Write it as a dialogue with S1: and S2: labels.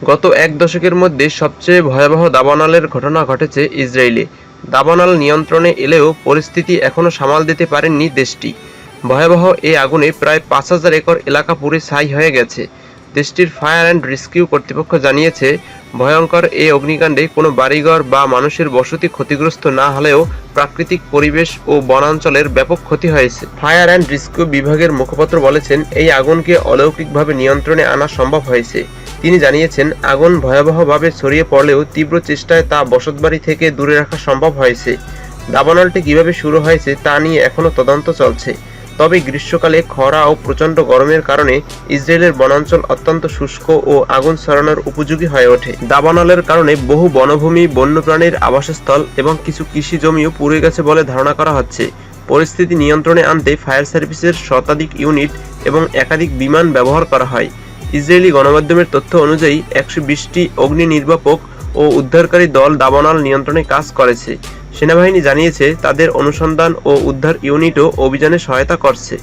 S1: গত এক দশকের মধ্যে সবচেয়ে ভয়াবহ দাবানলের ঘটনা ঘটেছে ইসরায়েলে। দাবানল নিয়ন্ত্রণে এলেও পরিস্থিতি এখনও সামাল দিতে পারেনি দেশটি। ভয়াবহ এই আগুনে প্রায় পাঁচ হাজার একর এলাকা পুড়ে ছাই হয়ে গেছে। দেশটির ফায়ার অ্যান্ড রেস্কিউ কর্তৃপক্ষ জানিয়েছে, ভয়ঙ্কর এই অগ্নিকাণ্ডে কোনো বাড়িঘর বা মানুষের বসতি ক্ষতিগ্রস্ত না হলেও প্রাকৃতিক পরিবেশ ও বনাঞ্চলের ব্যাপক ক্ষতি হয়েছে। ফায়ার অ্যান্ড রেস্কিউ বিভাগের মুখপাত্র বলেছেন, এই আগুনকে অলৌকিকভাবে নিয়ন্ত্রণে আনা সম্ভব হয়েছে। তিনি জানিয়েছেন, আগুন ভয়াবহভাবে ছড়িয়ে পড়লেও তীব্র চেষ্টায় তা বসতবাড়ি থেকে দূরে রাখা সম্ভব হয়েছে। দাবানলটি কীভাবে শুরু হয়েছে তা নিয়ে এখনও তদন্ত চলছে। তবে গ্রীষ্মকালে খরা ও প্রচণ্ড গরমের কারণে ইসরায়েলের বনাঞ্চল অত্যন্ত শুষ্ক ও আগুন ছড়ানোর উপযোগী হয়ে ওঠে। দাবানলের কারণে বহু বনভূমি, বন্যপ্রাণীর আবাসস্থল এবং কিছু কৃষি জমিও পুড়ে গেছে বলে ধারণা করা হচ্ছে। পরিস্থিতি নিয়ন্ত্রণে আনতে ফায়ার সার্ভিসের শতাধিক ইউনিট এবং একাধিক বিমান ব্যবহার করা হয়। ইসরায়েলি গণমাধ্যমের তথ্য অনুযায়ী একশো বিশটি অগ্নি নির্বাপক ও উদ্ধারকারী দল দাবানল নিয়ন্ত্রণে কাজ করেছে। সেনাবাহিনী জানিয়েছে, তাদের অনুসন্ধান ও উদ্ধার ইউনিটও অভিযানে সহায়তা করছে।